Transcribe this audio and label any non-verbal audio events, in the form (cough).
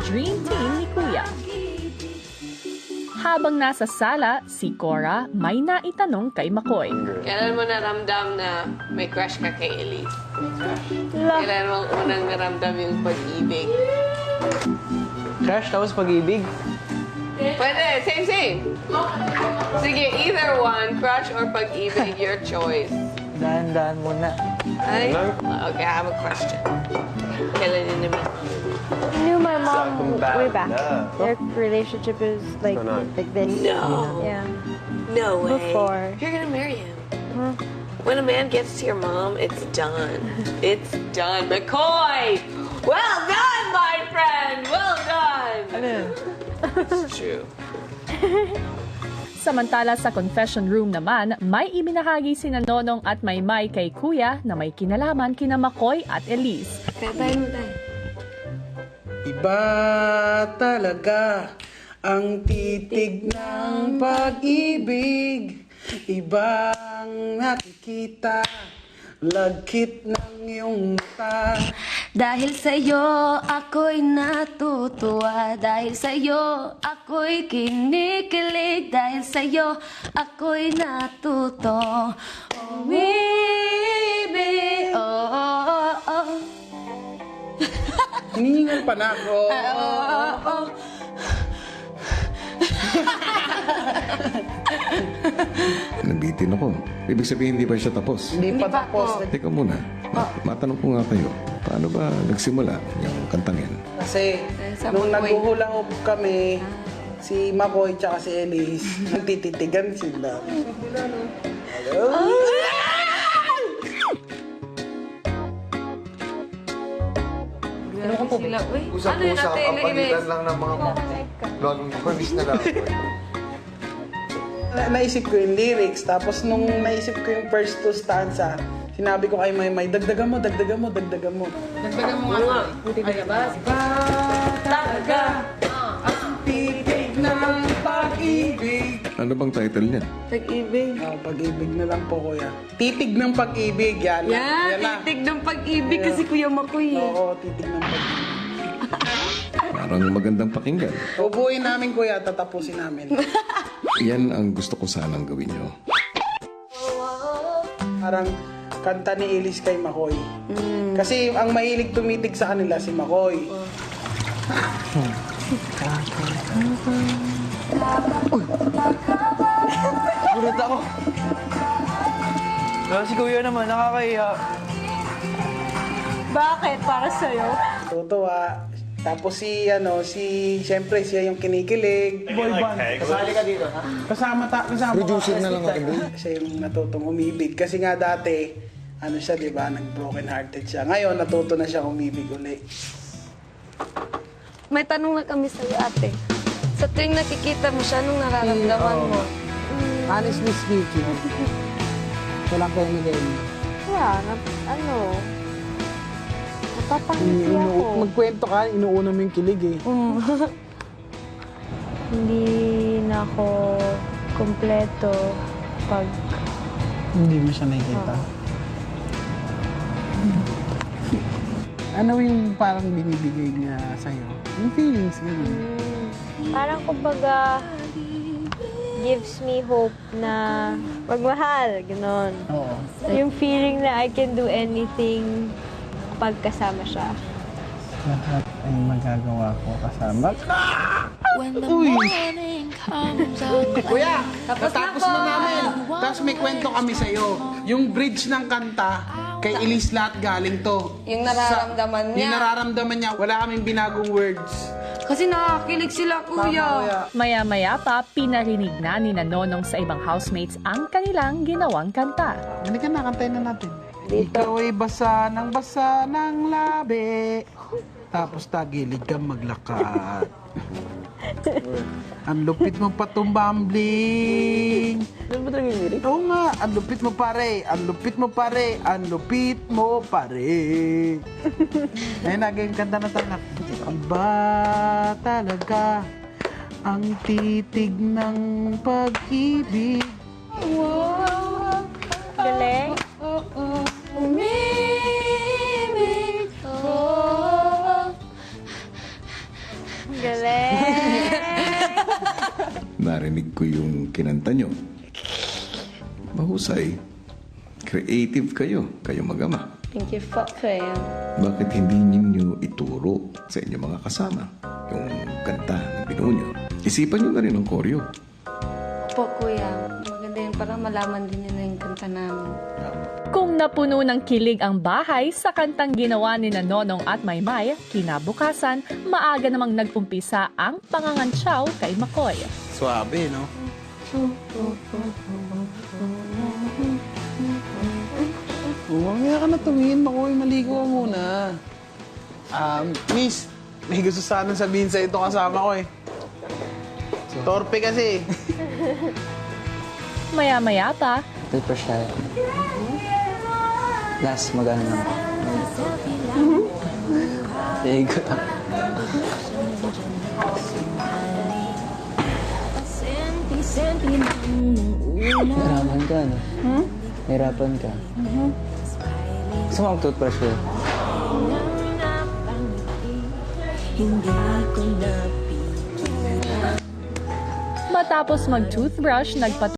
dream team ni Kuya. Habang nasa sala, si Cora may naitanong kay Makoy. Kailan mo naramdam na may crush ka kay Elise? Kailan mo unang naramdam yung pag-ibig? Crush tapos pag-ibig. Pwede, same, same. Sige, either one, crush or pag-ibig, your choice. Dahan-dahan muna. Ay, okay, I have a question. Kailan yun naman? I knew my mom way back. Their relationship is like like this. No. Yeah. No way. Before. You're gonna marry him. When a man gets to your mom, it's done. It's done. McCoy! Well done, my friend! Well done! Ano yun? It's true. Samantala sa confession room naman, may ibinahagi si Nonong at Maymay kay Kuya na may kinalaman kina Makoy at Elise. Kaya mo tayo. Iba talaga ang titig ng pag-ibig. Ibang nakikita Lagkit ng iyong mata. Dahil sa'yo ako'y natutuwa. Dahil sa'yo ako'y kinikilig. Dahil sa'yo ako'y natuto. Umibig Hinihingal pa na ako. Oh, (laughs) oh. Nabitin ako. Ibig sabihin, hindi ba siya tapos? Hindi pa tapos. Teka muna, ma- matanong ko nga kayo, paano ba nagsimula yung kantang yan? Kasi nung naghuhulang kami Si Makoy tsaka si Elise (laughs) Nagtititigan sila Usap-usap ang pagitan lang ng mga bagong promise na lang. Na- naisip ko yung lyrics, tapos nung naisip ko yung first two stanza, sinabi ko kay Maymay, dagdagan mo, dagdagan mo, dagdagan mo. Dagdagan mo nga. Talaga, Ano bang title niyan? Pag-ibig. Oh, pag-ibig na lang po, kuya. Titig ng pag-ibig, yan. Yan, na. titig ng pag-ibig kasi Kuya Makoy. eh. Oo, titig ng pag-ibig. Parang magandang pakinggan. Ubuin namin, kuya, tatapusin namin. (laughs) Yan ang gusto ko sanang gawin nyo. Parang kanta ni Elise kay Makoy. Kasi ang mahilig tumitig sa kanila si Makoy. Gulat ako. Ah, si Kuya naman, nakakahiya. Bakit? Para sa'yo? Tutuwa. Tapos si, ano, si, siyempre siya yung kinikilig. Boy band. Kasali ka dito, ha? Kasama, ta, kasama Producer ka na lang ako. Siya yung natutong umibig. Kasi nga dati, ano siya, di ba, nag-broken hearted siya. Ngayon, natuto na siya umibig uli. May tanong na kami sa'yo ate Sa tuwing nakikita mo siya, anong nararamdaman mo? Honestly speaking, walang kayo nagay. Yeah, na, ano, napapangiti ako. Magkwento ka, inuuna mo yung kilig eh. (laughs) Hindi na ako kompleto pag Hindi mo siya nakikita. Ano yung parang binibigay niya sa'yo? Yung feelings, gano'n. parang kumbaga gives me hope na magmahal, gano'n. Oo. Yung feeling na I can do anything pag kasama siya. Lahat ay magagawa ko kasama. (laughs) Kuya, natapos na namin. Tapos may kwento kami sa'yo. Yung bridge ng kanta, kay Elise lahat galing to. Yung nararamdaman Sa- niya. Yung nararamdaman niya, wala kaming binagong words. Kasi nakakilig sila, kuya. Maya-maya pa, pinarinig na ni Nonong sa ibang housemates ang kanilang ginawang kanta. Halika na, kantayin na natin. Ikaw ay basa ng basa ng labi. Tapos tagilid kang maglakad. (laughs) ang lupit mo patumbambling. Ano ba talaga yung lyric? Oo nga, ang lupit mo pare, ang lupit mo pare, ang lupit mo pare. (laughs) Ayun na, game kanta na tanak. Aba talaga, ang titig ng pag-ibig. Galing? Umibig, oh, Galing! Narinig ko yung kinanta nyo. Mahusay. Creative kayo. Kayo magama. Thank you po, Kuya. Bakit hindi ninyo ituro sa inyong mga kasama yung kanta na binuo nyo? Isipan nyo na rin ang koryo. Po, Kuya. Maganda yun para malaman din nila yung kanta namin. Kung napuno ng kilig ang bahay sa kantang ginawa ni na Nonong at Maymay, kinabukasan, maaga namang nagpumpisa ang pangangantsaw kay Makoy. Swabe, no? Oh, mamaya ka na tumingin, Makoy. Maligo ka muna. Um, miss, may gusto sana sabihin sa ito kasama ko eh. Torpe kasi. (laughs) Maya-maya pa, Paper siya. Last, magano lang. Thank you. Nahirapan ka, no? Hmm? Nahirapan ka. Gusto mo mag-toothbrush ko? matapos mag-toothbrush, nagpat